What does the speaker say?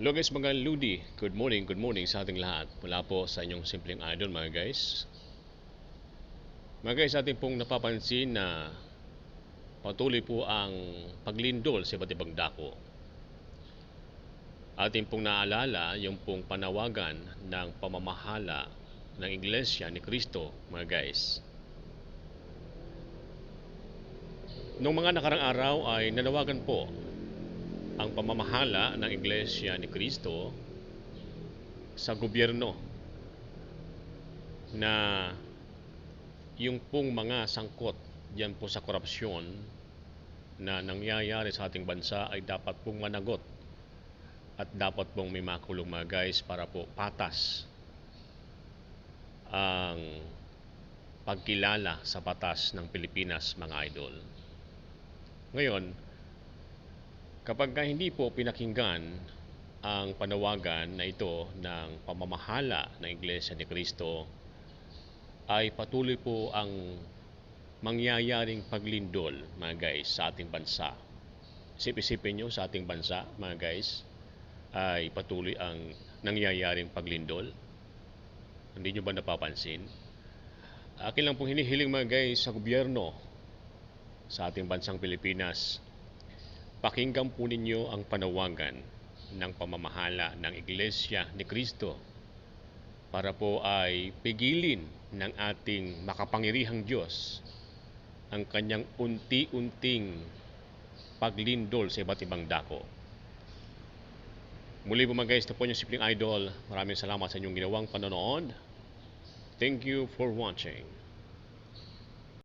Guys, mga Ludi. Good morning, good morning sa ating lahat. Mula po sa inyong simpleng idol mga guys. Mga guys, ating pong napapansin na patuloy po ang paglindol sa iba't ibang dako. Ating pong naalala yung pong panawagan ng pamamahala ng Iglesia ni Kristo, mga guys. Noong mga nakarang araw ay nanawagan po ang pamamahala ng Iglesia ni Kristo sa gobyerno na yung pong mga sangkot diyan po sa korupsyon na nangyayari sa ating bansa ay dapat pong managot at dapat pong may makulong mga guys para po patas ang pagkilala sa batas ng Pilipinas mga idol. Ngayon, kapag ka hindi po pinakinggan ang panawagan na ito ng pamamahala ng Iglesia ni Kristo, ay patuloy po ang mangyayaring paglindol, mga guys, sa ating bansa. Isip-isipin nyo sa ating bansa, mga guys, ay patuloy ang nangyayaring paglindol. Hindi nyo ba napapansin? Akin lang pong hinihiling mga guys sa gobyerno sa ating bansang Pilipinas. Pakinggan po ninyo ang panawagan ng pamamahala ng Iglesia ni Kristo para po ay pigilin ng ating makapangirihang Diyos ang kanyang unti-unting paglindol sa iba't ibang dako. Muli po mga guys, ito po yung simpleng idol. Maraming salamat sa inyong ginawang panonood. Thank you for watching.